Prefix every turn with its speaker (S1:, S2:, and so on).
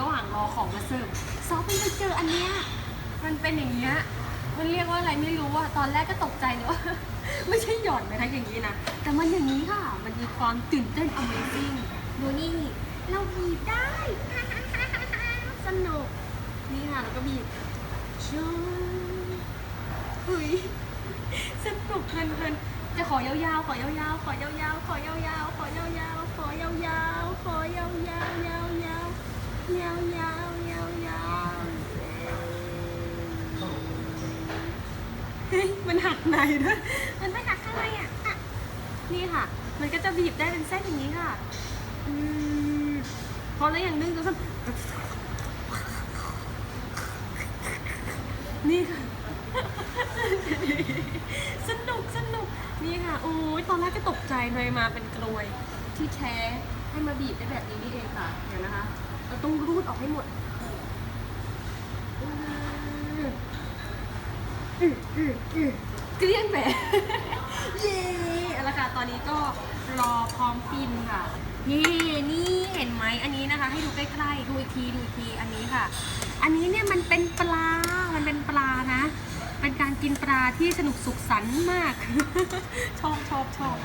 S1: ระหว่างรอของมาเจออันเนี้ยมันเป็นอย่างเงี้ยมันเรียกว่าอะไรไม่รู้อะตอนแรกก็ตกใจเลยว่าไม่ใช่หย่อนไปทั้งอย่างนี้นะแต่มันอย่างนี้ค่ะ มันมีความตื่นเต้น Amazing ดูนี่ เราบีบได้ สนุก นี่ค่ะแล้วก็บีบชูเฮ้ยสนุกเพลินๆจะขอยาวๆ ขอยาวๆ ขอยาวๆ ขอยาวๆ ขอยาวๆ ขอยาวๆ ขอยาวๆ ยาวๆ ยาวๆ ยาวๆ ยาวๆ เฮ้ยมันหักในด้วยมันไม่หักข้างในอะอะ นี่ค่ะ มันก็จะบีบได้เป็นเส้นอย่างนี้ค่ะ อืมพอแล้วอย่างนึงก็จะนี่ค่ะ สนุกสนุก นี่ค่ะ โอ้ยตอนแรกก็ตกใจเลยมาเป็นกลวยที่แท้ให้มาบีบได้แบบนี้นี่เองค่ะ เดี๋ยวนะคะ เราต้องรูดออกให้หมดอืม อืมอืมอืมเกลี้ยงแหมเย่เอาละค่ะตอนนี้ก็รอพร้อมฟินค่ะนี่นี่เห็นไหมอันนี้นะคะ ให้ดูใกล้ๆดูอีกทีดูอีกทีอันนี้ค่ะ อันนี้เนี่ยมันเป็นปลา มันเป็นปลานะ เป็นการกินปลาที่สนุกสุขสันต์มาก ชอบชอบชอบ